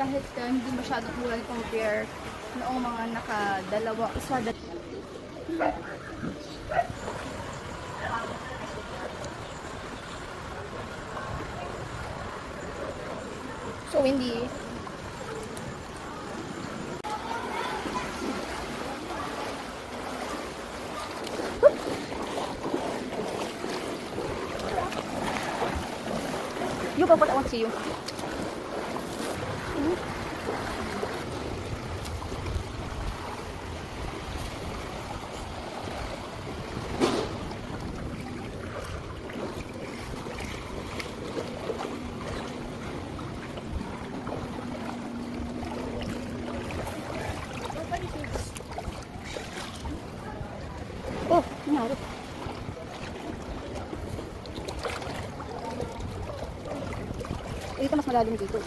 kahit uh, hindi masyadong mura compare noong mga nakadalawa isa dat- So hindi You go, but I want to see you. Oh, nangyari. Dito mas malalim dito.